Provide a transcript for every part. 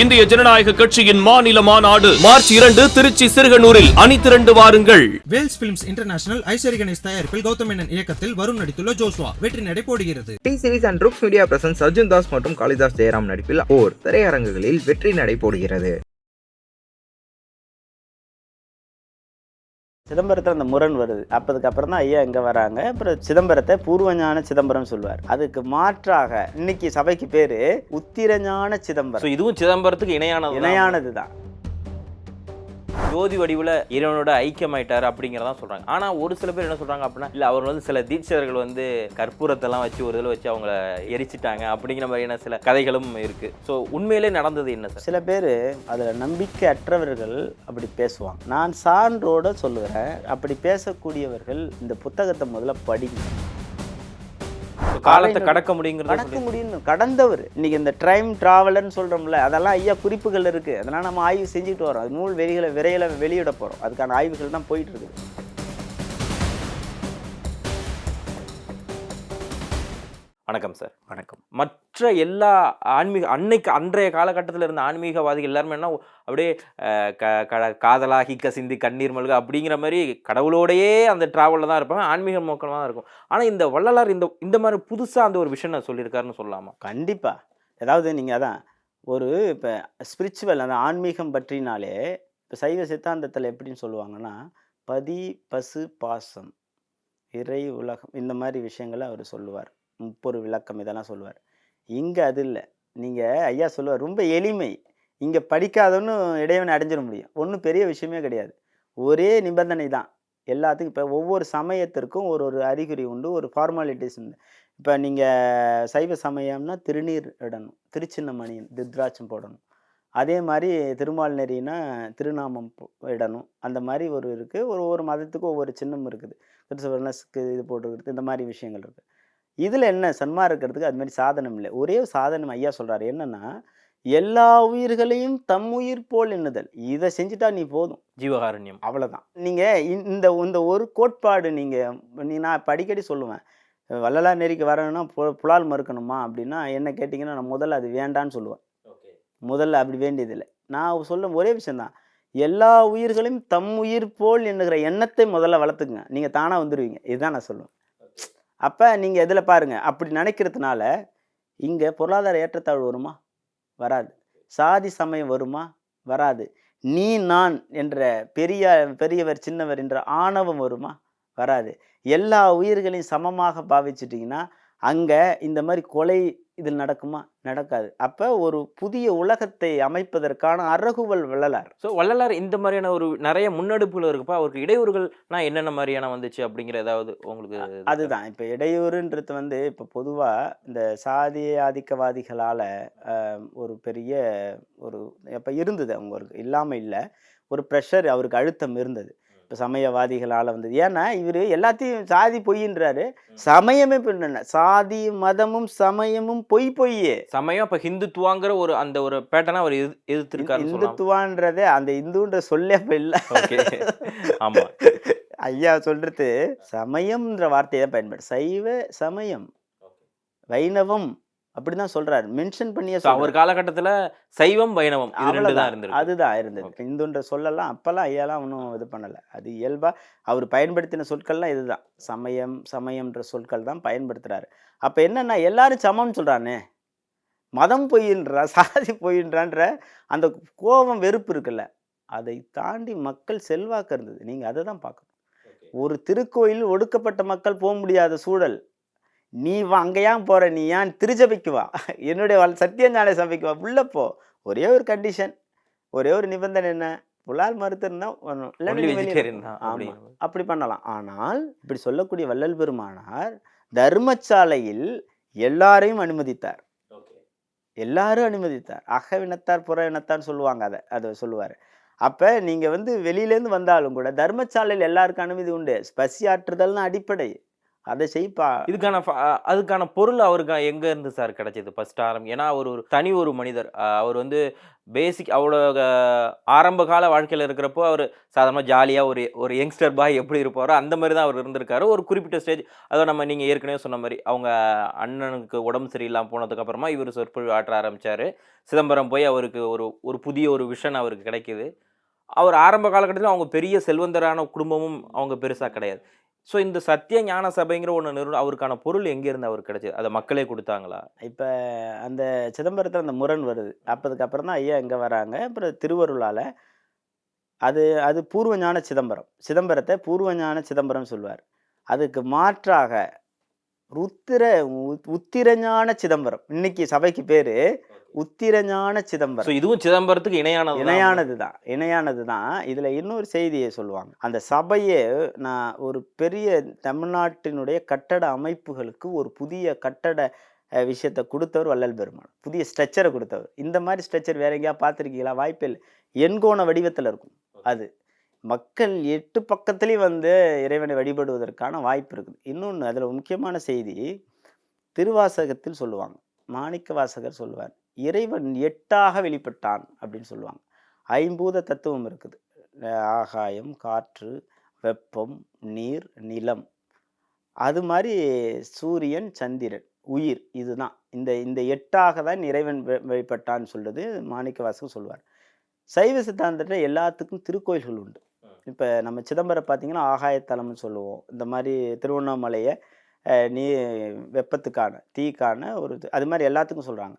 இந்திய ஜனநாயக கட்சியின் மாநில மாநாடு மார்ச் இரண்டு திருச்சி சிறுகனூரில் அணி திரண்டு வாருங்கள். வேல்ஸ் பிலிம்ஸ் இன்டர்நேஷனல் ஐஸ்வரி கணேஷ் தயாரிப்பில் கௌதம் மேனன் இயக்கத்தில் வருண் நடித்துள்ள ஜோஸ்வா வெற்றி நடை போடுகிறது. T series and Rux media presents Arjun Das மற்றும் காளிதாஸ் ஜெயராம் நடிப்பில் ஓர் திரையரங்குகளில் வெற்றி நடை போடுகிறது. சிதம்பரத்தில் அந்த முரண் வருது. அப்போதுக்கு அப்புறம் தான் ஐயா இங்கே வராங்க. அப்புறம் சிதம்பரத்தை பூர்வஞான சிதம்பரம் சொல்லுவார். அதுக்கு மாற்றாக இன்னைக்கு சபைக்கு பேர் உத்திரஞான சிதம்பரம். இதுவும் சிதம்பரத்துக்கு இணையானது இணையானது தான் ஜோதி வடிவில் இறைவனோட ஐக்கியமாயிட்டார் அப்படிங்கிறதான் சொல்றாங்க. ஆனா ஒரு சில பேர் என்ன சொல்றாங்க அப்படின்னா இல்ல அவர் வந்து சில தீட்சர்கள் வந்து கற்பூரத்தெல்லாம் வச்சு ஒரு இதில் வச்சு அவங்கள எரிச்சிட்டாங்க அப்படிங்கிற மாதிரியான சில கதைகளும் இருக்கு. ஸோ உண்மையிலே நடந்தது என்ன சார் சில பேர் அதில் நம்பிக்கை அற்றவர்கள் அப்படி பேசுவாங்க. நான் சான்றோட சொல்லுகிறேன் அப்படி பேசக்கூடியவர்கள் இந்த புத்தகத்தை முதல்ல படிங்க. காலத்தை கடக்க முடியுங்கிறத கடக்க முடியும் கடந்தவர். இன்னைக்கு இந்த டைம் டிராவலர்னு சொல்றோம்ல அதெல்லாம் ஐயா குறிப்புகள் இருக்கு. அதெல்லாம் நம்ம ஆய்வு செஞ்சுட்டு வரோம். அது நூல் வெளிகளை விரையில வெளியிட போறோம். அதுக்கான ஆய்வுகள் தான் போயிட்டு இருக்குது. வணக்கம் சார் வணக்கம். மற்ற எல்லா ஆன்மீக அன்னைக்கு அன்றைய காலகட்டத்தில் இருந்த ஆன்மீகவாதிகள் எல்லாருமே என்ன அப்படியே க க காதலாகி கசிந்து கண்ணீர் மல்க அப்படிங்கிற மாதிரி கடவுளோடையே அந்த டிராவலில் தான் இருப்பாங்க. ஆன்மீக நோக்கமாக தான் இருக்கும். ஆனால் இந்த வள்ளலார் இந்த இந்த மாதிரி புதுசாக அந்த ஒரு விஷயம் நான் சொல்லியிருக்காருன்னு சொல்லலாமா? கண்டிப்பா. ஏதாவது நீங்க அதான் ஒரு இப்போ ஸ்பிரிச்சுவல் அந்த ஆன்மீகம் பற்றினாலே இப்போ சைவ சித்தாந்தத்தில் எப்படின்னு சொல்லுவாங்கன்னா பதி பசு பாசம் இறை உலகம் இந்த மாதிரி விஷயங்களை அவர் சொல்லுவார். முப்பொரு விளக்கம் இதெல்லாம் சொல்லுவார். இங்கே அது இல்லை. நீங்கள் ஐயா சொல்லுவார் ரொம்ப எளிமை. இங்கே படிக்காதவன்னு இடைவனை அடைஞ்சிட முடியும். ஒன்றும் பெரிய விஷயமே கிடையாது. ஒரே நிபந்தனை தான். எல்லாத்துக்கும் இப்போ ஒவ்வொரு சமயத்திற்கும் ஒரு ஒரு அறிகுறி உண்டு ஒரு ஃபார்மாலிட்டிஸ் உண்டு. இப்போ நீங்கள் சைவ சமயம்னா திருநீர் இடணும். திருச்சின்னமணி திருத்ராட்சம் போடணும். அதே மாதிரி திருமால் நெறினா திருநாமம் இடணும். அந்த மாதிரி ஒரு இருக்குது ஒரு ஒவ்வொரு மதத்துக்கும் ஒவ்வொரு சின்னம் இருக்குது. கிறிஸ்தவர்னஸ்க்கு இது போட்டுக்கிறது இந்த மாதிரி விஷயங்கள் இருக்குது இதில் என்ன? சன்மார்க்கம் இருக்கிறதுக்கு அது மாதிரி சாதனம் இல்லை. ஒரே சாதனம் ஐயா சொல்கிறாரு என்னன்னா எல்லா உயிர்களையும் தம் உயிர் போல் எண்ணுதல். இதை செஞ்சுட்டா நீ போதும். ஜீவகாருண்யம். அவ்வளோதான் நீங்கள் இந்த இந்த ஒரு கோட்பாடு நீங்கள் நீ நான் இப்ப அடிக்கடி சொல்லுவேன். வள்ளலார் நெறிக்கு வரணும்னா பு புலால் மறுக்கணுமா அப்படின்னா என்ன கேட்டிங்கன்னா நான் முதல்ல அது வேண்டான்னு சொல்லுவேன். முதல்ல அப்படி வேண்டியதில்லை. நான் சொல்லும் ஒரே விஷயந்தான் எல்லா உயிர்களையும் தம் உயிர் போல் எண்ணுகிற எண்ணத்தை முதல்ல வளர்த்துக்குங்க. நீங்கள் தானாக வந்துடுவீங்க இதுதான் நான் சொல்லுவேன். அப்போ நீங்கள் எதில் பாருங்கள் அப்படி நினைக்கிறதுனால இங்கே பொருளாதார ஏற்றத்தாழ்வு வருமா? வராது. சாதி சமயம் வருமா? வராது. நீ நான் என்ற பெரிய பெரியவர் சின்னவர் என்ற ஆணவம் வருமா? வராது. எல்லா உயிர்களையும் சமமாக பாவிச்சிட்டிங்கன்னா அங்கே இந்த மாதிரி கொலை இதில் நடக்குமா? நடக்காது. அப்போ ஒரு புதிய உலகத்தை அமைப்பதற்கான அறகுவல் வள்ளலார். ஸோ வள்ளலார் இந்த மாதிரியான ஒரு நிறைய முன்னெடுப்புகள் இருக்குப்பா. அவருக்கு இடையூறுகள்னா என்னென்ன மாதிரியான வந்துச்சு அப்படிங்கிற ஏதாவது உங்களுக்கு அதுதான். இப்போ இடையூறுன்றது வந்து இப்போ பொதுவாக இந்த சாதிய ஆதிக்கவாதிகளால் ஒரு பெரிய ஒரு இப்போ இருந்தது. அவங்களுக்கு இல்லாமல் இல்லை. ஒரு ப்ரெஷர் அவருக்கு அழுத்தம் இருந்தது. இப்போ சமயவாதிகளால் வந்தது. ஏன்னா இவர் எல்லாத்தையும் சாதி பொய்ன்றாரு சமயமே இப்போ என்ன சாதி மதமும் சமயமும் பொய் பொய்யே. சமயம் அப்ப ஹிந்துத்துவாங்கிற ஒரு அந்த ஒரு பேட்டர்னா அவர் எதிர் எதிர்த்திருக்காருன்னு சொல்லலாம் இந்துத்துவான்றதே அந்த இந்துன்ற சொல்லே இப்போ இல்லை. Okay. ஆமா. ஐயா சொல்றது சமயம்ன்ற வார்த்தையை தான் பயன்படு சைவ சமயம். வைணவம். அப்படிதான் சொல்றாரு. மென்ஷன் பண்ணியே அவர் காலகட்டத்துல சைவம் வைணவம் தான். இருந்திருக்கு. அதுதான் இருந்தது. இந்துன்ற சொல்லலாம் அப்பெல்லாம் ஐயாலாம் ஒன்றும் இது பண்ணல. அது இயல்பா அவர் பயன்படுத்தின சொற்கள்லாம் இதுதான். சமயம் சமயம்ன்ற சொற்கள் தான் பயன்படுத்துறாரு. அப்ப என்னன்னா எல்லாரும் சமம்னு சொல்றானே. மதம் பொய்ன்றா சாதி பொய்ன்றான்ற அந்த கோபம் வெறுப்பு இருக்குல்ல. அதை தாண்டி மக்கள் செல்வாக்கு இருந்தது. நீங்க அதை தான் பார்க்கணும். ஒரு திருக்கோயில் ஒடுக்கப்பட்ட மக்கள் போக முடியாத சூழல். நீ வா அங்க ஏன் போற? நீ ஏன் திருச்சபைக்கு வா? என்னுடைய வல்- சத்தியஞான சபைக்கு வா. உள்ள போ. ஒரே ஒரு கண்டிஷன் ஒரே ஒரு நிபந்தனை என்ன? புலால் மறுத்துருந்தா வரணும். இல்லைன்னா Only நீ வெளியே vegetarian தான் ஆமா. அப்படின்னு. அப்படி பண்ணலாம். ஆனால் இப்படி சொல்லக்கூடிய வள்ளல் பெருமானார் தர்மசாலையில் எல்லாரையும் அனுமதித்தார். எல்லாரும் அனுமதித்தார். அகவினத்தார் புற இனத்தார் சொல்லுவாங்க அதை அதை சொல்லுவார். அப்போ நீங்கள் வந்து வெளியிலேருந்து வந்தாலும் கூட தர்மசாலையில் எல்லாருக்கும் அனுமதி உண்டு. பசி ஆற்றுதல்னு அடிப்படை. அதை செய்ப்பா இதுக்கான அதுக்கான பொருள் அவருக்கு எங்க இருந்து சார் கிடைச்சது? ஃபர்ஸ்ட் ஆரம்பம் ஏன்னா அவர் ஒரு தனி ஒரு மனிதர். அவர் வந்து பேசிக் அவ்வளோ ஆரம்ப கால வாழ்க்கையில் இருக்கிறப்போ அவர் சாதாரணமாக ஜாலியாக ஒரு ஒரு யங்ஸ்டர் பாய் எப்படி இருப்பாரோ அந்த மாதிரி தான் அவர் இருந்திருக்காரு. ஒரு குறிப்பிட்ட ஸ்டேஜ் அதை நம்ம நீங்கள் ஏற்கனவே சொன்ன மாதிரி அவங்க அண்ணனுக்கு உடம்பு சரியில்லாமல் போனதுக்கப்புறமா இவர் சொற்பொழிவு ஆற்ற ஆரம்பித்தார் சிதம்பரம் போய் அவருக்கு ஒரு ஒரு புதிய ஒரு விஷன் அவருக்கு கிடைக்குது. அவர் ஆரம்ப காலகட்டத்தில் அவங்க பெரிய செல்வந்தரான குடும்பமும் அவங்க பெருசாக கிடையாது. ஸோ இந்த சத்திய ஞான சபைங்கிற ஒன்று நிறுவனம் அவருக்கான பொருள் எங்கேருந்து அவருக்கு கிடைச்சது? அதை மக்களே கொடுத்தாங்களா? இப்போ அந்த சிதம்பரத்தில் அந்த முரண் வருது. அப்போதுக்கு அப்புறம் தான் ஐயா இங்கே வராங்க? அப்புறம் திருவருளால் அது அது பூர்வ ஞான சிதம்பரம். சிதம்பரத்தை பூர்வஞான சிதம்பரம் சொல்லுவார். அதுக்கு மாற்றாக ருத்திர உத்திர உத்திரஞான சிதம்பரம். இன்னைக்கு சபைக்கு பேர் உத்திரஞான சிதம்பரம். இதுவும் சிதம்பரத்துக்கு இணையானது இணையானது தான் இணையானது தான் இதில் இன்னொரு செய்தியை சொல்லுவாங்க. அந்த சபையே நான் ஒரு பெரிய தமிழ்நாட்டினுடைய கட்டட அமைப்புகளுக்கு ஒரு புதிய கட்டட விஷயத்தை கொடுத்தவர் வள்ளல் பெருமாள். புதிய ஸ்ட்ரக்சரை கொடுத்தவர். இந்த மாதிரி ஸ்ட்ரக்சர் வேற எங்கேயா பார்த்துருக்கீங்களா? வாய்ப்பே இல்லை எண்கோண வடிவத்தில் இருக்கும் அது. மக்கள் எட்டு பக்கத்துலேயும் வந்து இறைவனை வழிபடுவதற்கான வாய்ப்பு இருக்குது. இன்னொன்று அதில் முக்கியமான செய்தி திருவாசகத்தில் சொல்லுவாங்க. மாணிக்க வாசகர் சொல்லுவார். இறைவன் எட்டாக வெளிப்பட்டான் அப்படின்னு சொல்லுவாங்க. ஐம்பூத தத்துவம் இருக்குது. ஆகாயம் காற்று வெப்பம் நீர் நிலம். அது மாதிரி சூரியன் சந்திரன் உயிர் இதுதான். இந்த இந்த எட்டாக தான் இறைவன் வெ- வெளிப்பட்டான்னு சொல்றது மாணிக்க வாசகர் சொல்லுவார். சைவ சித்தாந்தத்தில் எல்லாத்துக்கும் திருக்கோயில்கள் உண்டு. இப்போ நம்ம சிதம்பரம் பார்த்தீங்கன்னா ஆகாயத்தலம்னு சொல்லுவோம். இந்த மாதிரி திருவண்ணாமலையை நீ வெப்பத்துக்கான தீக்கான ஒரு அது மாதிரி எல்லாத்துக்கும் சொல்கிறாங்க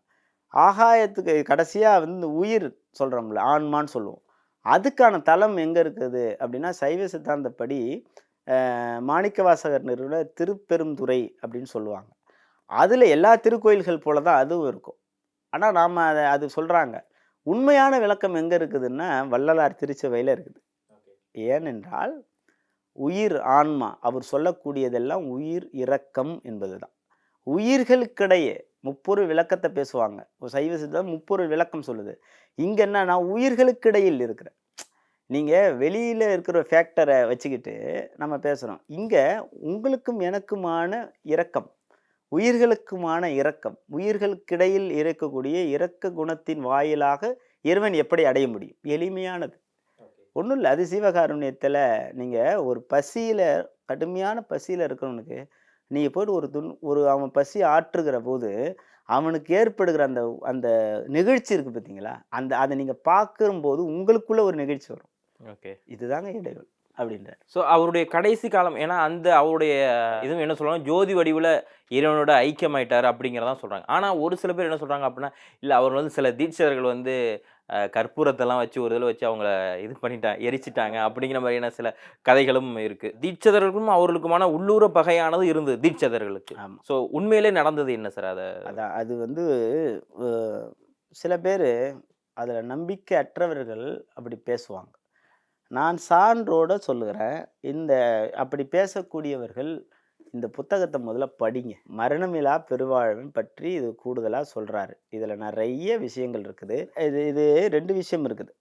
ஆகாயத்துக்கு கடைசியாக வந்து உயிர் சொல்கிறோம்ல ஆன்மான்னு சொல்லுவோம். அதுக்கான தலம் எங்கே இருக்குது அப்படின்னா சைவ சித்தாந்தப்படி மாணிக்கவாசகர் நிறுவன திருப்பெருந்துறை அப்படின்னு சொல்லுவாங்க. அதில் எல்லா திருக்கோயில்கள் போல தான் அதுவும் இருக்கும். ஆனால் நாம் அதை அது சொல்கிறாங்க உண்மையான விளக்கம் எங்கே இருக்குதுன்னா வள்ளலார் திருச்சபையில் இருக்குது. ஏனென்றால் உயிர் ஆன்மா அவர் சொல்லக்கூடியதெல்லாம் உயிர் இரக்கம் என்பது தான் உயிர்களுக்கிடையே முப்பொருள் விளக்கத்தை பேசுவாங்க. சைவ சித்தாந்தம் முப்பொருள் விளக்கம் சொல்லுது. இங்கே என்னன்னா உயிர்களுக்கிடையில் இருக்கிற நீங்கள் வெளியில் இருக்கிற ஃபேக்டரை வச்சுக்கிட்டு நம்ம பேசுகிறோம் இங்கே உங்களுக்கும் எனக்குமான இரக்கம் உயிர்களுக்குமான இரக்கம் உயிர்களுக்கிடையில் இருக்கக்கூடிய இரக்க குணத்தின் வாயிலாக இறைவன் எப்படி அடைய முடியும்? எளிமையானது. ஒன்றும் இல்லை அது சிவகாருண்யத்தில் நீங்கள் ஒரு பசியில் கடுமையான பசியில் இருக்கிறவனுக்கு நீங்கள் போய்ட்டு ஒரு துன் ஒரு அவன் பசி ஆற்றுகிற போது அவனுக்கு ஏற்படுகிற அந்த அந்த நிகழ்ச்சி இருக்குது பார்த்தீங்களா? அந்த அதை நீங்கள் பார்க்கும்போது உங்களுக்குள்ள ஒரு நிகழ்ச்சி வரும். ஓகே. இதுதாங்க இடைவெளி அப்படின்றார். ஸோ அவருடைய கடைசி காலம் ஏன்னா அந்த அவருடைய இதுவும் என்ன சொல்றாங்க? ஜோதி வடிவில் இறைவனோட ஐக்கியமாயிட்டார் அப்படிங்கிறதான் சொல்றாங்க. ஆனால் ஒரு சில பேர் என்ன சொல்றாங்க அப்படின்னா இல்லை அவர் வந்து சில தீட்சர்கள் வந்து கற்பூரத்தெல்லாம் வச்சு ஒரு இதில் வச்சு அவங்கள இது பண்ணிட்டாங்க எரிச்சிட்டாங்க அப்படிங்கிற மாதிரியான சில கதைகளும் இருக்கு. தீட்சதர்களுக்கும் அவர்களுக்குமான உள்ளூர பகையானது இருந்தது தீட்சதர்களுக்கு. ஸோ உண்மையிலே நடந்தது என்ன சார் அதை? அதான் அது வந்து சில பேர் அதில் நம்பிக்கை அற்றவர்கள் அப்படி பேசுவாங்க. நான் சான்றோட சொல்லுகிறேன் இந்த அப்படி பேசக்கூடியவர்கள் இந்த புத்தகத்தை முதல்ல படிங்க. மரணமிலா பெருவாழ்வன் பற்றி இது கூடுதலாக சொல்கிறாரு இதில் நிறைய விஷயங்கள் இருக்குது. இது இது ரெண்டு விஷயம் இருக்குது.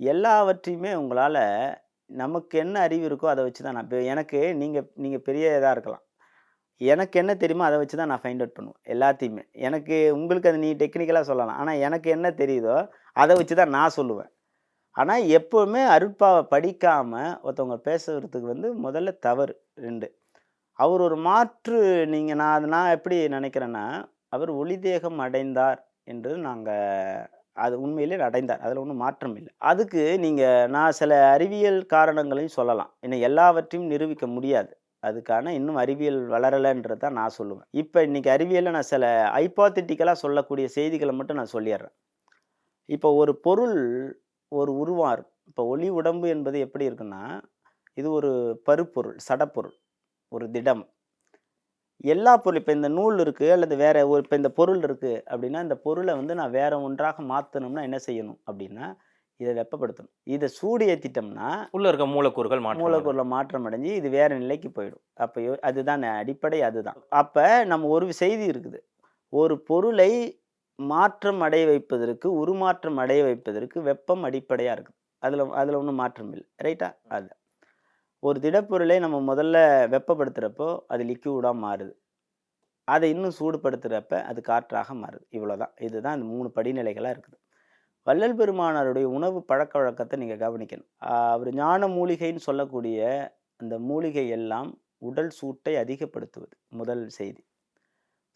எல்லாவற்றையுமே உங்களால் நமக்கு என்ன அறிவு இருக்கோ அதை வச்சு தான் நான் எனக்கு நீங்கள் நீங்கள் பெரிய இதாக இருக்கலாம். எனக்கு என்ன தெரியுமோ அதை வச்சு தான் நான் ஃபைண்ட் அவுட் பண்ணுவேன் எல்லாத்தையுமே. எனக்கு உங்களுக்கு அது நீ டெக்னிக்கலாக சொல்லலாம். ஆனால் எனக்கு என்ன தெரியுதோ அதை வச்சு தான் நான் சொல்லுவேன். ஆனால் எப்போவுமே அருட்பாவை படிக்காமல் ஒருத்தவங்க பேசுறதுக்கு வந்து முதல்ல தவறு ரெண்டு. அவர் ஒரு மாற்று நீங்கள் நான் அது நான் எப்படி நினைக்கிறேன்னா அவர் ஒளி தேகம் அடைந்தார் என்று நாங்கள் அது உண்மையிலே அடைந்தார். அதில் ஒன்றும் மாற்றம் இல்லை. அதுக்கு நீங்கள் நான் சில அறிவியல் காரணங்களையும் சொல்லலாம். இன்னும் எல்லாவற்றையும் நிரூபிக்க முடியாது. அதுக்கான இன்னும் அறிவியல் வளரலைன்றது தான் நான் சொல்லுவேன். இப்போ இன்னைக்கு அறிவியலில் நான் சில ஐப்பாத்திட்டிக்கலாக சொல்லக்கூடிய செய்திகளை மட்டும் நான் சொல்லிடுறேன். இப்போ ஒரு பொருள் ஒரு உருவார் இருக்கும் இப்போ ஒளி உடம்பு என்பது எப்படி இருக்குன்னா இது ஒரு பருப்பொருள் சடப்பொருள். திடம். எல்லா பொருள் இப்போ இந்த நூல் இருக்குது அல்லது வேற ஒரு இப்போ இந்த பொருள் இருக்குது அப்படின்னா இந்த பொருளை வந்து நான் வேற ஒன்றாக மாற்றணும்னா என்ன செய்யணும் அப்படின்னா இதை வெப்பப்படுத்தணும். இதை சூடு ஏற்றிட்டோம்னா உள்ள இருக்க மூலக்கூறுகள் மூலக்கூறுல மாற்றம் அடைஞ்சு இது வேற நிலைக்கு போயிடும். அப்போ அதுதான் அடிப்படை அதுதான். அப்போ நம்ம ஒரு செய்தி இருக்குது. ஒரு பொருளை மாற்றம் அடைய வைப்பதற்கு உருமாற்றம் அடைய வைப்பதற்கு வெப்பம் அடிப்படையாக இருக்குது அதில் அதில் ஒன்றும் மாற்றம் இல்லை. ரைட்டா? அது. ஒரு திடப்பொருளை நம்ம முதல்ல வெப்பப்படுத்துகிறப்போ அது லிக்யூடாக மாறுது. அதை இன்னும் சூடுபடுத்துகிறப்ப அது காற்றாக மாறுது. இவ்வளோதான் இதுதான் இந்த மூணு படிநிலைகளாக இருக்குது. வள்ளல் பெருமானாருடைய உணவு பழக்க வழக்கத்தை நீங்கள் கவனிக்கணும். அவர் ஞான மூலிகைன்னு சொல்லக்கூடிய அந்த மூலிகை எல்லாம் உடல் சூட்டை அதிகப்படுத்துவது முதல் செய்தி.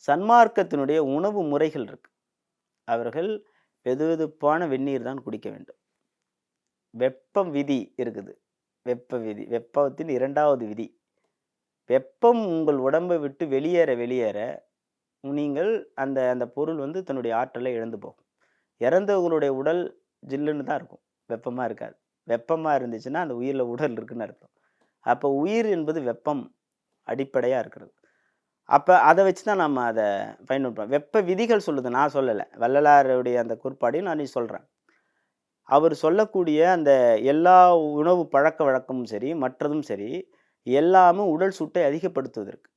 சன்மார்க்கத்தினுடைய உணவு முறைகள் இருக்கு. அவர்கள் வெதுவெதுப்பான வெந்நீர் தான் குடிக்க வேண்டும். வெப்பம் விதி இருக்குது. வெப்ப விதி வெப்பத்தின் இரண்டாவது விதி. வெப்பம் உங்கள் உடம்பை விட்டு வெளியேற வெளியேற நீங்கள் அந்த அந்த பொருள் வந்து தன்னுடைய ஆற்றலை இழந்து போகும். இறந்தவங்களுடைய உடல் ஜில்லுன்னு தான் இருக்கும். வெப்பமாக இருக்காது. வெப்பமாக இருந்துச்சுன்னா அந்த உயிரில் உடல் இருக்குன்னு அர்த்தம். அப்போ உயிர் என்பது வெப்பம் அடிப்படையாக இருக்கிறது. அப்போ அதை வச்சு தான் நம்ம அதை பயன்படுத்துகிறோம் வெப்ப விதிகள் சொல்லுது. நான் சொல்லலை. வள்ளலாருடைய அந்த குறிப்பாடையும் நான் சொல்கிறேன் அவர் சொல்லக்கூடிய அந்த எல்லா உணவு பழக்க வழக்கமும் சரி மற்றதும் சரி எல்லாமே உடல் சூட்டை அதிகப்படுத்துவதற்கு.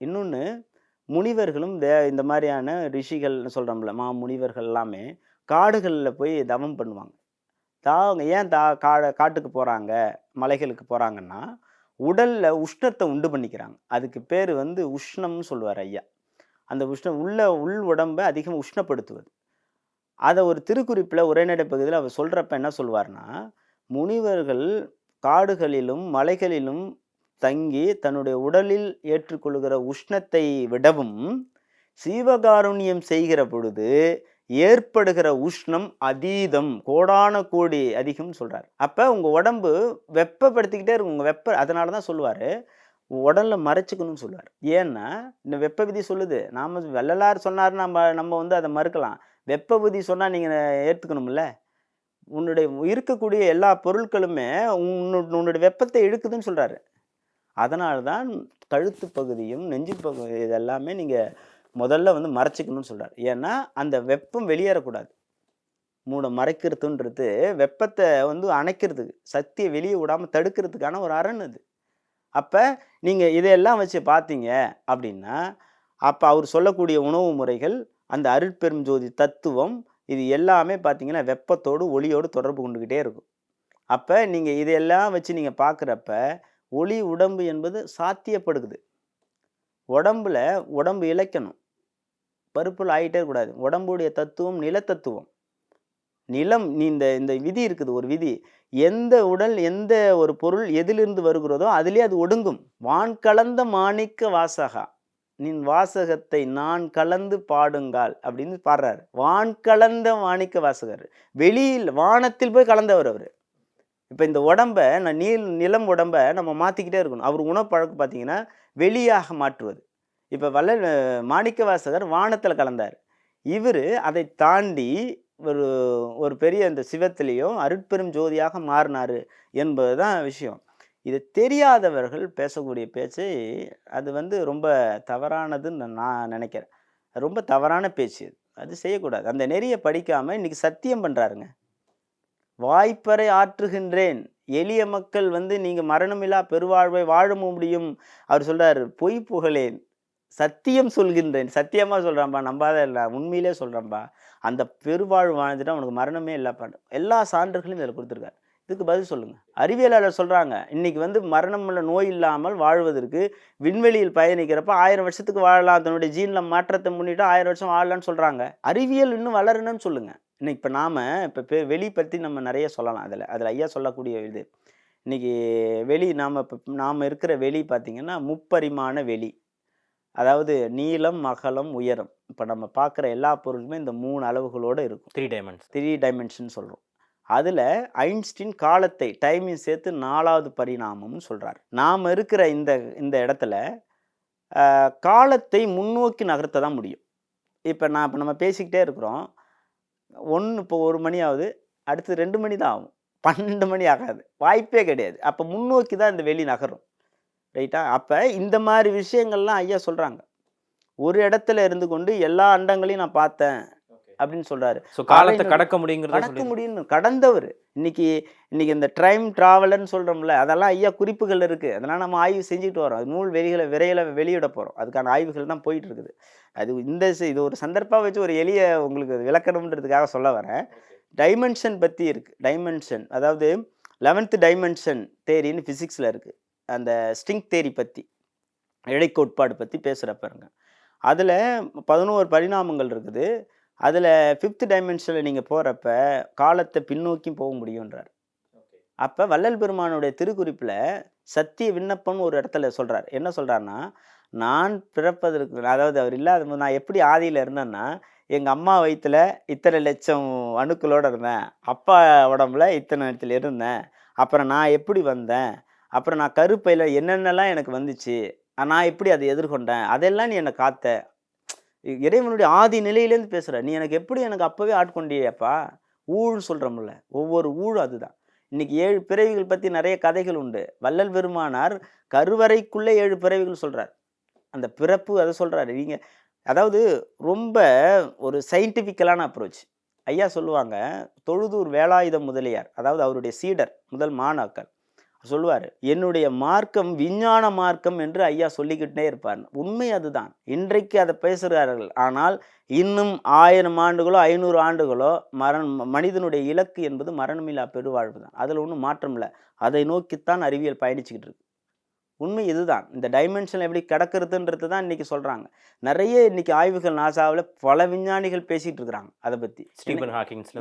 இன்னொன்று முனிவர்களும் தே இந்த மாதிரியான ரிஷிகள்னு சொல்கிறோம்ல மா முனிவர்கள் எல்லாமே காடுகளில் போய் தவம் பண்ணுவாங்க. தா அவங்க ஏன் தா காடை காட்டுக்கு போகிறாங்க மலைகளுக்கு போகிறாங்கன்னா உடலில் உஷ்ணத்தை உண்டு பண்ணிக்கிறாங்க. அதுக்கு பேர் வந்து உஷ்ணம்னு சொல்லுவார் ஐயா. அந்த உஷ்ணம் உள்ள உள் உடம்பை அதிகம் உஷ்ணப்படுத்துவது. அதை ஒரு திருக்குறிப்பில் உரைநடை பகுதியில் அவர் சொல்கிறப்ப என்ன சொல்வார்னா முனிவர்கள் காடுகளிலும் மலைகளிலும் தங்கி தன்னுடைய உடலில் ஏற்றுக்கொள்கிற உஷ்ணத்தை விடவும் சீவகாருண்யம் செய்கிற பொழுது ஏற்படுகிற உஷ்ணம் அதீதம் கோடான கோடி அதிகம்னு சொல்கிறார் அப்போ உங்கள் உடம்பு வெப்பப்படுத்திக்கிட்டே இருக்கும். உங்கள் வெப்ப அதனால தான் சொல்லுவார். உடல்ல மறைச்சிக்கணும்னு சொல்லுவார். ஏன்னா இந்த வெப்ப விதி சொல்லுது. நாம் வள்ளலார் சொன்னார் நம்ம நம்ம வந்து அதை மறுக்கலாம். வெப்ப விதி சொன்னால் நீங்கள் ஏற்றுக்கணும்ல உன்னுடைய இருக்கக்கூடிய எல்லா பொருட்களுமே உன்னு- உன்னுடைய வெப்பத்தை இழுக்குதுன்னு சொல்கிறாரு அதனால தான் கழுத்து பகுதியும் நெஞ்சு பகுதி இதெல்லாமே நீங்கள் முதல்ல வந்து மறைச்சிக்கணும்னு சொல்கிறார் ஏன்னா அந்த வெப்பம் வெளியேறக்கூடாது. மூட மறைக்கிறதுன்றது வெப்பத்தை வந்து அணைக்கிறதுக்கு சக்தியை வெளியே விடாமல் தடுக்கிறதுக்கான ஒரு அரண் அது. அப்போ நீங்கள் இதையெல்லாம் வச்சு பார்த்தீங்க அப்படின்னா அப்போ அவர் சொல்லக்கூடிய உணவு முறைகள் அந்த அருட்பெரும் ஜோதி தத்துவம் இது எல்லாமே பார்த்தீங்கன்னா வெப்பத்தோடு ஒளியோடு தொடர்பு கொண்டுக்கிட்டே இருக்கும். அப்போ நீங்கள் இதையெல்லாம் வச்சு நீங்கள் பார்க்குறப்ப ஒளி உடம்பு என்பது சாத்தியப்படுகுது. உடம்புல உடம்பு இழைக்கணும். பருப்புல ஆகிட்டே கூடாது உடம்புடைய தத்துவம் நிலத்தத்துவம். நிலம் நீ இந்த இந்த விதி இருக்குது ஒரு விதி. எந்த உடல் எந்த ஒரு பொருள் எதிலிருந்து வருகிறதோ அதிலே அது ஒடுங்கும். வான் கலந்த மாணிக்க வாசகா. நின் வாசகத்தை நான் கலந்து பாடுங்கால் அப்படின்னு பாடுறாரு. வான் கலந்த மாணிக்க வாசகர். வெளியில் வானத்தில் போய் கலந்தவர் அவர். இப்போ இந்த உடம்பை நான் நீல் நிலம் உடம்பை நம்ம மாற்றிக்கிட்டே இருக்கணும். அவர் உணவு பழக்கம் பார்த்தீங்கன்னா வெளியாக மாற்றுவது. இப்போ வல்ல மாணிக்க வாசகர் வானத்தில் கலந்தார். இவர் அதை தாண்டி ஒரு ஒரு பெரிய இந்த சிவத்திலையும் அருட்பெரும் ஜோதியாக மாறினார் என்பது தான் விஷயம். இது தெரியாதவர்கள் பேசக்கூடிய பேச்சு அது வந்து ரொம்ப தவறானதுன்னு நான் நினைக்கிறேன். ரொம்ப தவறான பேச்சு அது. அது செய்யக்கூடாது. அந்த நெறியை படிக்காமல் இன்றைக்கி சத்தியம் பண்ணுறாருங்க வாய்ப்பறை ஆற்றுகின்றேன். எளிய மக்கள் வந்து நீங்கள் மரணமில்லா பெருவாழ்வை வாழ முடியும்? அவர் சொல்கிறார் பொய் புகழேன். சத்தியம் சொல்கின்றேன். சத்தியமாக சொல்கிறான்பா நம்பாத இல்லை. உண்மையிலே சொல்கிறான்பா அந்த பெருவாழ்வு வாழ்ந்துட்டு உனக்கு மரணமே இல்லப்பா. எல்லா சான்றுகளையும் இதில் கொடுத்துருக்காரு. இதுக்கு பதில் சொல்லுங்க. அறிவியலாளர் சொல்றாங்க இன்னைக்கு வந்து மரணம் உள்ள நோய் இல்லாமல் வாழ்வதற்கு விண்வெளியில் பயணிக்கிறப்ப ஆயிரம் வருஷத்துக்கு வாழலாம். தன்னுடைய ஜீன்ல மாற்றத்தை முன்னிட்டு ஆயிரம் வருஷம் வாழலாம்னு சொல்றாங்க. அறிவியல் இன்னும் வளரணும்னு சொல்லுங்க. இன்னைக்கு இப்போ நாம இப்போ பெ வெளி பற்றி நம்ம நிறைய சொல்லலாம். அதில் அதில் ஐயா சொல்லக்கூடிய இது. இன்னைக்கு வெளி நாம் இப்போ நாம் இருக்கிற வெளி பார்த்திங்கன்னா முப்பரிமாண வெளி. அதாவது நீளம் அகலம் உயரம். இப்போ நம்ம பார்க்குற எல்லா பொருளுமே இந்த மூணு அளவுகளோடு இருக்கும். த்ரீ டைமண்ட்ஸ் த்ரீ டைமென்ஷன் சொல்கிறோம் அதில் ஐன்ஸ்டீன் காலத்தை டைமையும் சேர்த்து நாலாவது பரிணாமம்னு சொல்கிறார் நாம் இருக்கிற இந்த இந்த இடத்துல காலத்தை முன்னோக்கி நகர்த்த தான் முடியும். இப்போ நான் இப்போ நம்ம பேசிக்கிட்டே இருக்கிறோம். ஒன்று இப்போ ஒரு மணி ஆகுது அடுத்து ரெண்டு மணி தான் ஆகும். பன்னெண்டு மணி ஆகாது. வாய்ப்பே கிடையாது. அப்போ முன்னோக்கி தான் இந்த வெளி நகரும். ரைட்டா அப்போ இந்த மாதிரி விஷயங்கள்லாம் ஐயா சொல்கிறாங்க ஒரு இடத்துல இருந்து கொண்டு எல்லா அண்டங்களையும் நான் பார்த்தேன். அப்படின்னு சொல்கிறாரு ஸோ காலத்தை கடக்க முடியுங்கிறத கடக்க சொல்லி முடியும் கடந்தவர். இன்னைக்கு இன்னைக்கு இந்த டைம் டிராவலர்னு சொல்றோம்ல அதெல்லாம் ஐயா குறிப்புகள் இருக்கு. அதெல்லாம் நம்ம ஆய்வு செஞ்சுட்டு வரோம். அது நூல் வெளிகளை விரையில வெளியிட போறோம். அதுக்கான ஆய்வுகள் தான் போயிட்டு இருக்குது அது இந்த இது ஒரு சந்தர்ப்பம் வச்சு ஒரு எளிய உங்களுக்கு விளக்கணுன்றதுக்காக சொல்ல வரேன். டைமென்ஷன் பத்தி இருக்கு. டைமென்ஷன் அதாவது லெவன்த் டைமென்ஷன் தேரின்னு ஃபிசிக்ஸில் இருக்கு. அந்த ஸ்ட்ரிங் தேரி பற்றி இழை கோட்பாடு பற்றி பேசுகிற பாருங்க. அதில் பதினோரு பரிணாமங்கள் இருக்குது. அதில் ஃபிஃப்த் டைமென்ஷனில் நீங்கள் போகிறப்ப காலத்தை பின்னோக்கி போக முடியுன்றார் அப்போ வள்ளல் பெருமானுடைய திருக்குறிப்பில் சத்திய விண்ணப்பம்னு ஒரு இடத்துல சொல்கிறார் என்ன சொல்கிறாருன்னா நான் பிறப்பதற்கு அதாவது அவர் இல்லாத போது நான் எப்படி ஆதியில் இருந்தேன்னா எங்கள் அம்மா வயித்துல இத்தனை லட்சம் அணுக்களோடு இருந்தேன். அப்பா உடம்புல இத்தனை இடத்துல இருந்தேன். அப்புறம் நான் எப்படி வந்தேன்? அப்புறம் நான் கருப்பையில் என்னென்னலாம் எனக்கு வந்துச்சு? நான் எப்படி அதை எதிர்கொண்டேன்? அதெல்லாம் நீ என்னை காத்த. இறைவனுடைய ஆதி நிலையிலேருந்து பேசுகிற நீ எனக்கு எப்படி எனக்கு அப்போவே ஆட்கொண்டியப்பா ஊழ்னு சொல்கிறோம்ல ஒவ்வொரு ஊழும் அதுதான். இன்னைக்கு ஏழு பிறவிகள் பற்றி நிறைய கதைகள் உண்டு. வள்ளல் பெருமானார் கருவறைக்குள்ளே ஏழு பிறவிகள் சொல்கிறார் அந்த பிறப்பு அதை சொல்கிறாரு நீங்கள் அதாவது ரொம்ப ஒரு சயின்டிஃபிக்கலான அப்ரோச் ஐயா சொல்லுவாங்க தொழுதூர் வேலாயுத முதலியார் அதாவது அவருடைய சீடர் முதல் மாணாக்கர். சொல்லுவார் என்னுடைய மார்க்கம் விஞ்ஞான மார்க்கம் என்று ஐயா சொல்லிக்கிட்டே இருப்பார். உண்மை அதுதான். இன்றைக்கு அதை பேசுகிறார்கள். ஆனால் இன்னும் ஆயிரம் ஆண்டுகளோ ஐநூறு ஆண்டுகளோ மரண் மனிதனுடைய இலக்கு என்பது மரணமில்லா பெருவாழ்வு தான். அதில் ஒன்றும் மாற்றம் இல்லை. அதை நோக்கித்தான் அறிவியல் பயணிச்சுக்கிட்டு இருக்கு. உண்மை இதுதான். இந்த டைமென்ஷன் எப்படி கிடக்கிறதுன்றது தான் இன்னைக்கு சொல்கிறாங்க நிறைய இன்னைக்கு ஆய்வுகள் நாசாவில் பல விஞ்ஞானிகள் பேசிகிட்டு இருக்கிறாங்க அதை பற்றி ஸ்டீபன் ஹாக்கிங்ஸ்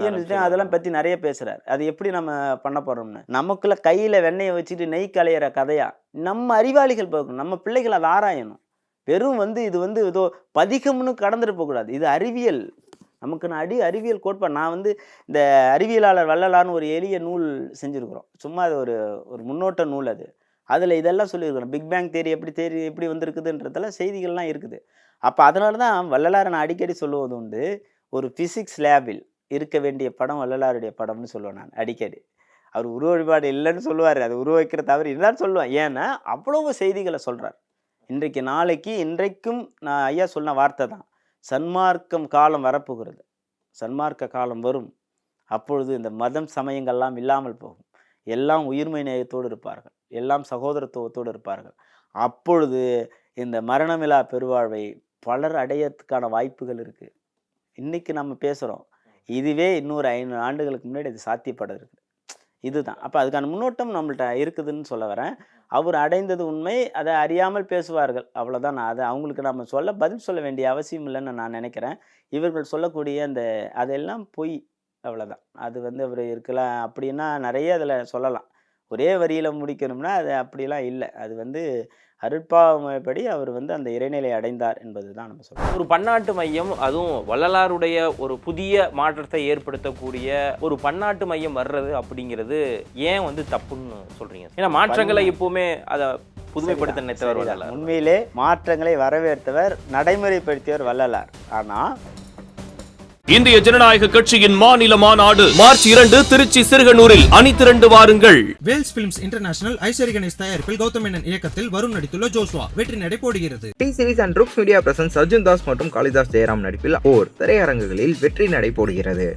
அதெல்லாம் பற்றி நிறைய பேசுகிறார் அது எப்படி நம்ம பண்ண போகிறோம்னு நமக்குள்ள கையில் வெண்ணெயை வச்சுட்டு நெய் கலையிற கதையா? நம்ம அறிவாளிகள் பார்க்கணும். நம்ம பிள்ளைகள் அதை ஆராயணும். வெறும் வந்து இது வந்து ஏதோ பதிகம்னு கடந்துட்டு போகக்கூடாது. இது அறிவியல். நமக்கு நான் அடி அறிவியல் கோட்பாடு. நான் வந்து இந்த அறிவியலாளர் வள்ளலார்னு ஒரு எளிய நூல் செஞ்சுருக்குறோம். சும்மா அது ஒரு ஒரு முன்னோட்ட நூல் அது. அதில் இதெல்லாம் சொல்லியிருக்கிறோம் பிக் பேங் தேரி எப்படி தேரி எப்படி வந்திருக்குதுன்றதெல்லாம் செய்திகள்லாம் இருக்குது. அப்போ அதனால தான் வள்ளலாரை நான் அடிக்கடி சொல்லுவது உண்டு. ஒரு ஃபிசிக்ஸ் லேபில் இருக்க வேண்டிய படம் வள்ளலாருடைய படம்னு சொல்லுவேன் நான் அடிக்கடி. அவர் உருவ வழிபாடு இல்லைன்னு சொல்லுவார். அது உருவாக்கிற தவறு இல்லைன்னு சொல்லுவேன். ஏன்னா அவ்வளவு செய்திகளை சொல்கிறார் இன்றைக்கு நாளைக்கு இன்றைக்கும் நான் ஐயா சொன்ன வார்த்தை தான். சன்மார்க்கம் காலம் வரப்போகிறது. சன்மார்க்க காலம் வரும். அப்பொழுது இந்த மதம் சமயங்கள்லாம் இல்லாமல் போகும். எல்லாம் உயிர்மை நேயத்தோடு இருப்பார்கள். எல்லாம் சகோதரத்துவத்தோடு இருப்பார்கள். அப்பொழுது இந்த மரணமிலா பெருவாழ்வை பலர் அடையறதுக்கான வாய்ப்புகள் இருக்குது இன்றைக்கி நம்ம பேசுகிறோம் இதுவே இன்னொரு ஐநூறு ஆண்டுகளுக்கு முன்னாடி இது சாத்தியப்பட இருக்குது இதுதான். அப்போ அதுக்கான முன்னோட்டம் நம்மள்ட்ட இருக்குதுன்னு சொல்ல வரேன். அவர் அடைந்தது உண்மை. அதை அறியாமல் பேசுவார்கள். அவ்வளோதான் நான் அதை அவங்களுக்கு நம்ம சொல்ல பதில் சொல்ல வேண்டிய அவசியம் இல்லைன்னு நான் நினைக்கிறேன். இவர்கள் சொல்லக்கூடிய அந்த அதெல்லாம் பொய். அவ்வளோதான் அது வந்து அவர் இருக்கலாம். அப்படின்னா நிறைய அதில் சொல்லலாம். ஒரே வரியில் முடிக்கணும்னா அது அப்படிலாம் இல்லை. அது வந்து அருட்பாவமைப்படி அவர் வந்து அந்த இறைநிலை அடைந்தார் என்பது தான் நம்ம சொல்றோம். ஒரு பன்னாட்டு மையம் அதுவும் வள்ளலாருடைய ஒரு புதிய மாற்றத்தை ஏற்படுத்தக்கூடிய ஒரு பன்னாட்டு மையம் வர்றது அப்படிங்கிறது ஏன் வந்து தப்புன்னு சொல்றீங்க? ஏன்னா மாற்றங்களை எப்பவுமே அதை புதுமைப்படுத்த நினைத்தவர் உண்மையிலே மாற்றங்களை வரவேற்றவர் நடைமுறைப்படுத்தியவர் வள்ளலார். ஆனால் இந்திய ஜனநாயக கட்சியின் மாநில மாநாடு மார்ச் இரண்டு திருச்சி சிறுகனூரில் அணி திரண்டு வாருங்கள். வேல்ஸ் பிலிம்ஸ் இன்டர்நேஷனல் ஐஸ்வரி கணேஷ் தயாரிப்பில் கௌதம் மேனன் இயக்கத்தில் வருண் நடித்துள்ள ஜோஸ்வா வெற்றி நடை போடுகிறது. T series and Rux media presents Arjun Das மற்றும் காளிதாஸ் ஜெயராம் நடிப்பில் ஓர் திரையரங்குகளில் வெற்றி நடை போடுகிறது.